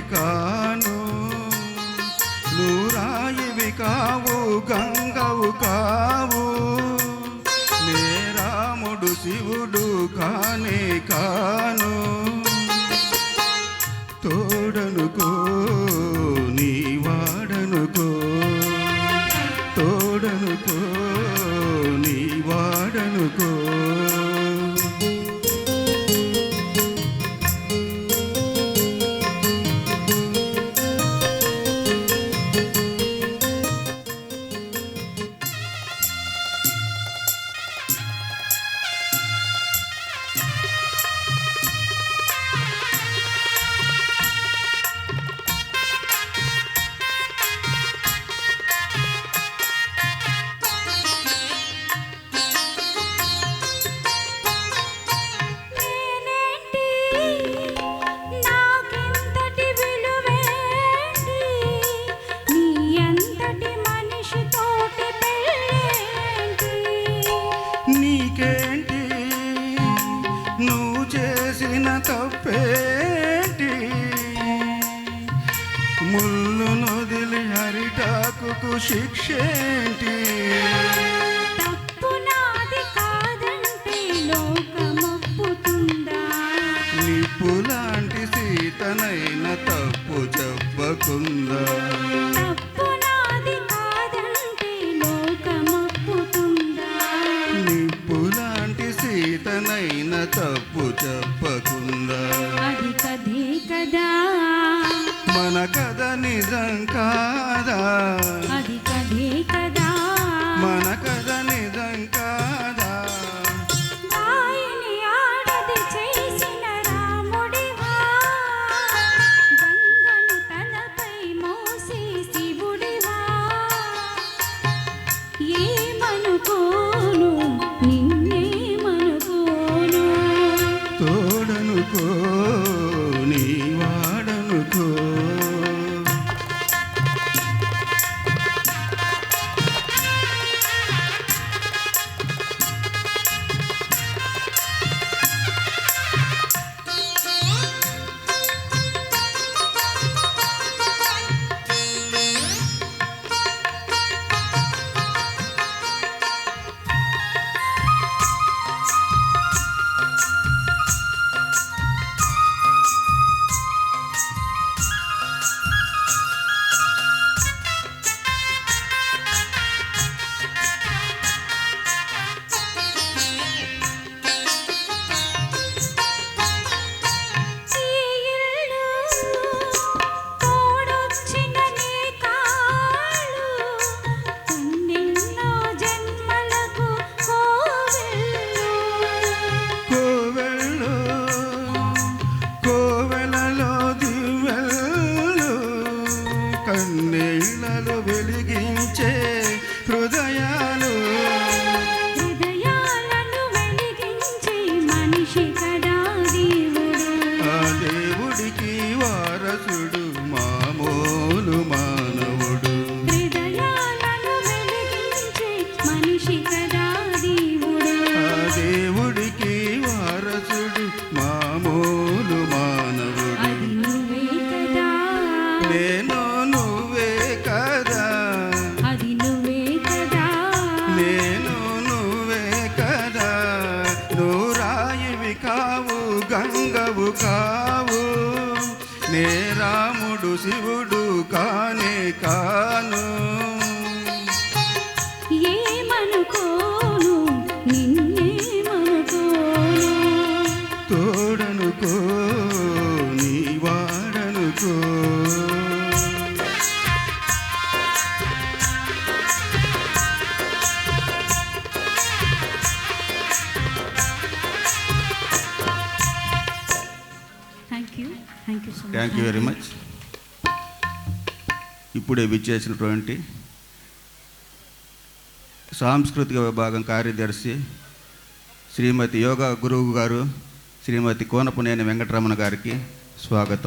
కాను. నువ్వు వికావు గంగవు కావు. హత్యకు శిక్షేంటి? నిప్పులాంటి సీతనైన తప్పు చెప్పకుందా? నిప్పులాంటి సీతనైన తప్పు చెప్పకుందా? అది కదే కదా. మన కథ నిజం కాదా? అది కావు గంగవు కావు. నే రాముడు శివుడు కానే కాను. థ్యాంక్ యూ వెరీ మచ్ ఇప్పుడే విచ్చేసినటువంటి సాంస్కృతిక విభాగం కార్యదర్శి శ్రీమతి యోగా గురువు గారు శ్రీమతి కోనపునేని వెంకటరమణ గారికి స్వాగతం.